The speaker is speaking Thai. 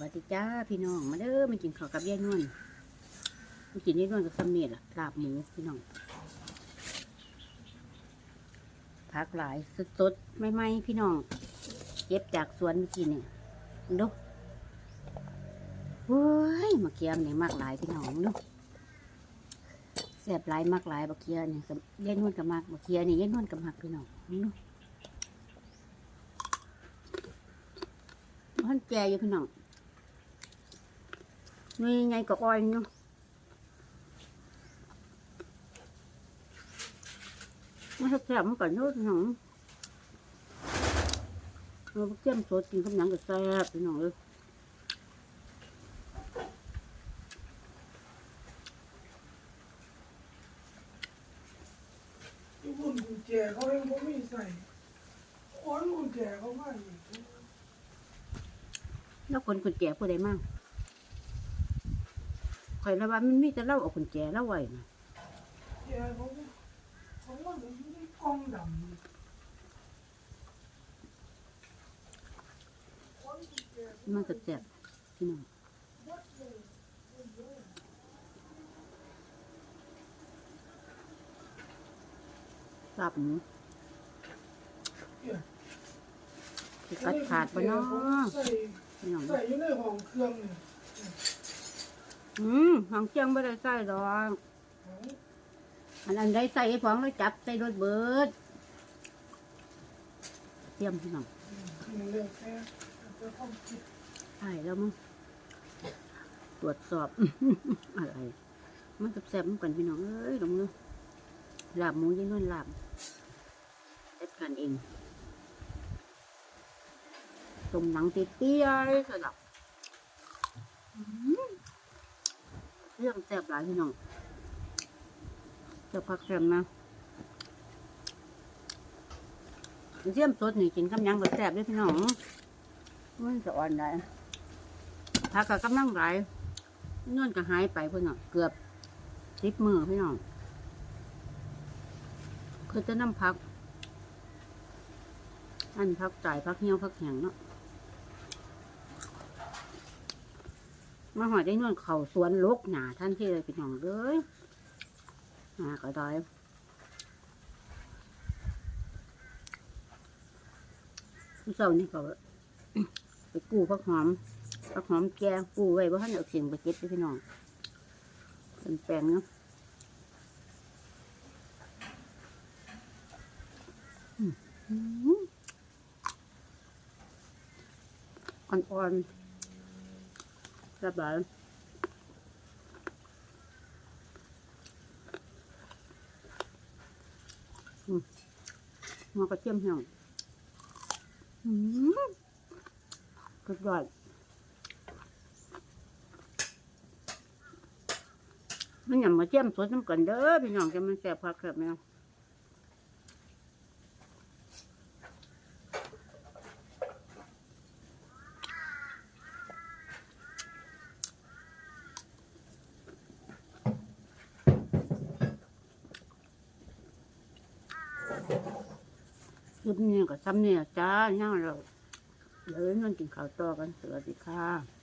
วัสดีจ้าพี่น้องมาเด้อมากินข้าวกับยายนวลมากินยายนวลกับสำเนียดลาบหมูพี่น้องผักหลายสดๆไม่ไหมพี่น้องเก็บจากสวนเมื่อกี้เนี่ยดูเฮ้ยมะเขือเนี่ยมากหลายพี่น้องดูแซ่บหลายมากหลายมะเขือเนี่ยยายนวลกับมากมะเขือเนี่ยยายนวลกับมากพี่น้องดูมันแก่อยู่พี่น้อง นี่ไงก็อ้อยเนาะมันแซ่บมันก็นุ่หนังเราเจียมสดกินกับหนังก็แซ่บพี่น้องเอ้ยที่บุญกุญแจเขาเองเขาไม่ใส่ค้อนกุญแจเขาไม่อยู่แล้วคนคนแก่ผู้ใดมั่ง ข่อยละว่ามันมีแต่เล่าเอาคนแก่เล่าไว้นะแจเขาเขาว่ามันอยู่ในกล่องดำค้อนกุญแจมันก็แซ่บพี่น้องลาบหมูเนี่ยสิกัดขาดปะเนาะใส่พี่น้องใส่อยู่ในห้องเครื่องเนี่ย อืมหางเจียงไม่ได้ใส่ดอกของอันอันใดใส่ให้พร้อมแล้วจับใส่รถเบิดเตรียมพี่น้องอืมเรื่องใช่แล้วมั้งตรวจสอบ อะไร มันแซ่บๆมันกันพี่น้องเอ้ยลงเนื้อลาบหมูยี่นวลลาบจัดการเองต้มหนังเตี้ยๆสลับอื้อหือ เรื่องแซ่บหลายพี่น้องเจะพักแซ่บนะเสียมสดนี่กินกับหยังก็แซ่บเด้วยพี่น้องมันจะอ่อนได้พักกับกำลังไหลายนวลก็หายไปพี่น้องเกือบสิบมือพี่น้องคือจะน้ำพัก อันพักจ่ายพักเหี่ยวพักแห้งเนาะ มาหอยได้นวลเขาสวนลกหนาท่านที่เลยพี่น้องเลยหนาก็ได้ผู้เศร้านี่ก็ไปกู้พักหอมพักหอมแกงกู้ไว้ว่าะท่านเอาเสียงไปเก็บไปพี่น้องเป็นแปลงเนาะอ่อนๆ สบายหัวกระเทียมเหี่ยวอืมสุดยอดมันหยำมาเจียมสดน้ำกันเด้อพี่น้องจะมันแซ่บพักครับแม่ คลิปนี้ก็ซ้ำเนี่ยจ้าย่างเราเดี๋ยวนั่งกินข้าวต่อกันสวัสดีค่ะ